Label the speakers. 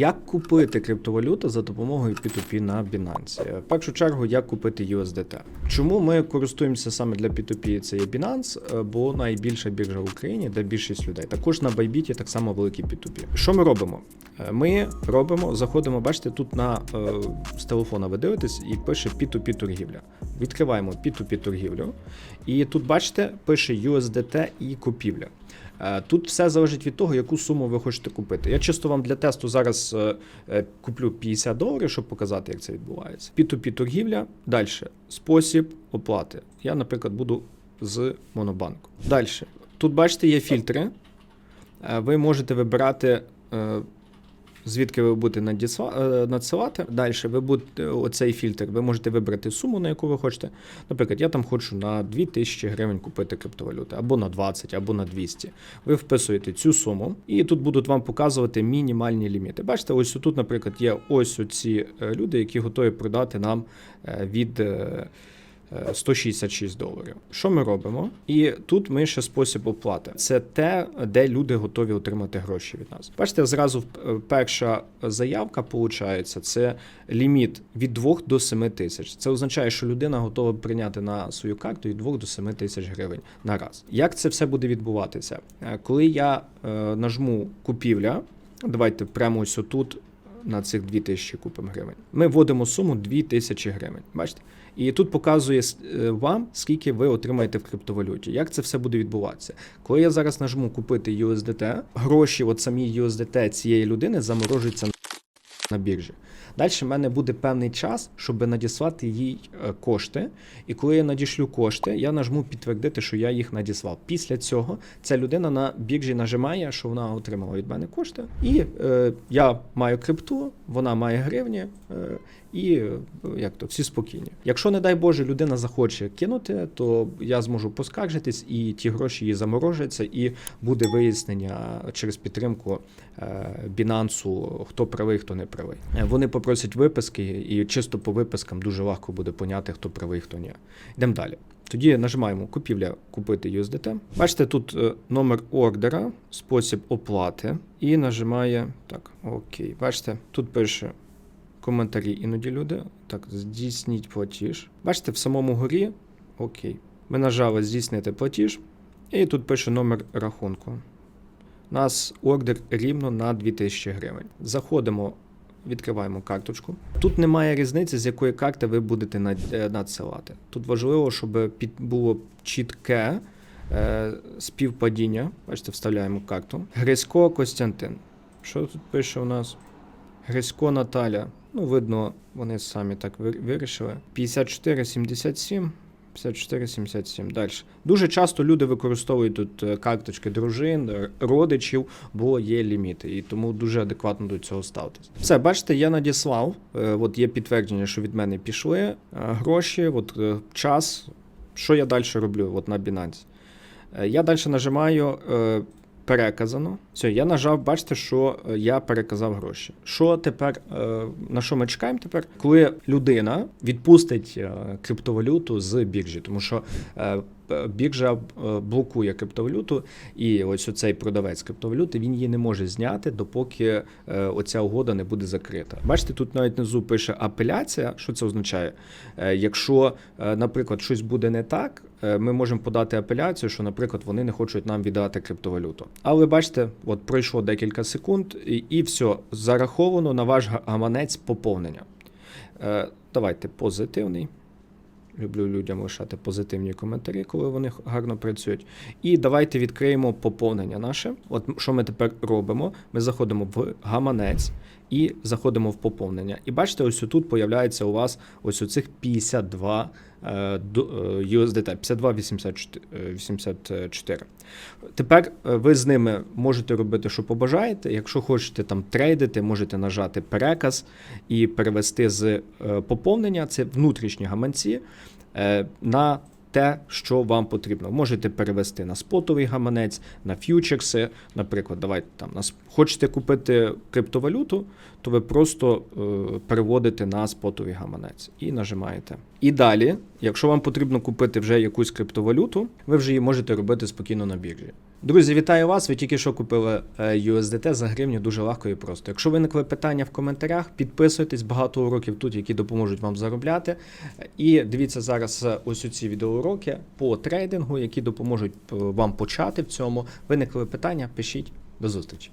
Speaker 1: Як купити криптовалюту за допомогою P2P на Binance? В першу чергу, як купити USDT. Чому ми користуємося саме для P2P? Це є Binance, е, бо найбільша біржа в Україні, де більшість людей. Також на Bybit так само великий P2P. Що ми робимо? Е, Ми робимо, заходимо, бачите, тут на е, з телефона ви дивитесь і пише P2P торгівля. Відкриваємо P2P торгівлю. І тут, бачите, пише USDT і купівля. Е, Тут все залежить від того, яку суму ви хочете купити. Я чисто вам для тесту зараз е, е, куплю 50 доларів, щоб показати, як це відбувається. P2P торгівля. Далі спосіб оплати. Я, наприклад, буду з Монобанку. Далі. Тут бачите, є фільтри. Ви можете вибирати. Звідки ви будете е, надсилати. Далі ви будете оцей фільтр, ви можете вибрати суму, на яку ви хочете. Наприклад, я там хочу на 2000 гривень купити криптовалюти, або на 20, або на 200. Ви вписуєте цю суму, і тут будуть вам показувати мінімальні ліміти. Бачите, ось тут, наприклад, є ось оці е, люди, які готові продати нам е, від. Е, е, 166 доларів. Що ми робимо? І тут ми ще спосіб оплати. Це те, де люди готові отримати гроші від нас. Бачите, зразу е, перша заявка виходить, це ліміт від 2 до 7 тисяч. Це означає, що людина готова прийняти на свою карту від 2 до 7 тисяч гривень на раз. Як це все буде відбуватися? Е, Коли я е, нажму купівля, давайте прямо ось отут на цих 2000 купимо гривень. Ми вводимо суму 2000 гривень. Бачите? І тут показує е, вам, скільки ви отримаєте в криптовалюті. Як це все буде відбуватися? Коли я зараз нажму купити USDT, гроші, от самі USDT цієї людини заморожуються на біржі. Далі в мене буде певний час, щоб надіслати їй е, кошти. І коли я надішлю кошти, я нажму підтвердити, що я їх надіслав. Після цього ця людина на біржі нажимає, що вона отримала від мене кошти. І е, я маю крипту, вона має гривні. Е, і е, як то всі спокійні. Якщо, не дай Боже, людина захоче кинути, то я зможу поскаржитись, і ті гроші її заморожаться, і буде вияснення через підтримку е, Бінансу, хто правий, хто не правий. Е, Вони попросять виписки, і чисто по випискам дуже легко буде поняти, хто правий, хто ні. Йдемо далі. Тоді нажимаємо купівля купити USDT. Бачите, тут е, номер ордера, спосіб оплати, і нажимає так, окей. Бачите, тут пише коментарі іноді люди. Так, здійсніть платіж. Бачите, в самому горі. Окей. Ми нажали здійснити платіж, і тут пише номер рахунку. У нас ордер рівно на 2000 гривень. Заходимо, відкриваємо карточку. Тут немає різниці, з якої карти ви будете е, надсилати. Тут важливо, щоб було чітке е, співпадіння. Бачите, вставляємо карту. Грисько Костянтин. Що тут пише у нас? Грисько Наталя. Ну, видно, вони самі так ви- вирішили. 54,77. 54,77. Далі. Дуже часто люди використовують тут е, карточки дружин, родичів, бо є ліміти, і тому дуже адекватно до цього ставитись. Все, бачите, я надіслав. Е, От є підтвердження, що від мене пішли е, гроші, от е, час. Що я далі роблю от на Binance? Е, Я далі нажимаю е, переказано. Все, я нажав, бачите, що е, я переказав гроші. Що тепер, е, на що ми чекаємо тепер? Коли людина відпустить е, криптовалюту з біржі, тому що біржа е, блокує криптовалюту, і ось оцей продавець криптовалюти він її не може зняти, допоки е, оця угода не буде закрита. Бачите, тут навіть внизу пише апеляція. Що це означає? Е, Якщо, е, наприклад, щось буде не так, е, ми можемо подати апеляцію, що, наприклад, вони не хочуть нам віддати криптовалюту. Але бачите, от пройшло декілька секунд, і, і все зараховано на ваш гаманець поповнення. Е, давайте позитивний. Люблю людям лишати позитивні коментарі, коли вони гарно працюють. І давайте відкриємо поповнення наше. От що ми тепер робимо? Ми заходимо в гаманець і заходимо в поповнення. І бачите, ось тут появляється у вас ось у цих 52 е, до- е, USDT, 52,84. Тепер е, ви з ними можете робити, що побажаєте. Якщо хочете там трейдити, можете нажати переказ і перевести з е, поповнення, це внутрішні гаманці, е, на те, що вам потрібно. Можете перевести на спотовий гаманець, на фьючерси. Наприклад, давайте там нас хочете купити криптовалюту, то ви просто е, переводите на спотовий гаманець і нажимаєте. І далі, якщо вам потрібно купити вже якусь криптовалюту, ви вже її можете робити спокійно на біржі. Друзі, вітаю вас! Ви тільки що купили е, USDT за гривню дуже легко і просто. Якщо виникли питання в коментарях, підписуйтесь, багато уроків тут, які допоможуть вам заробляти. І дивіться зараз е, ось ці відеоуроки по трейдингу, які допоможуть е, вам почати в цьому. Виникли питання, пишіть. До зустрічі.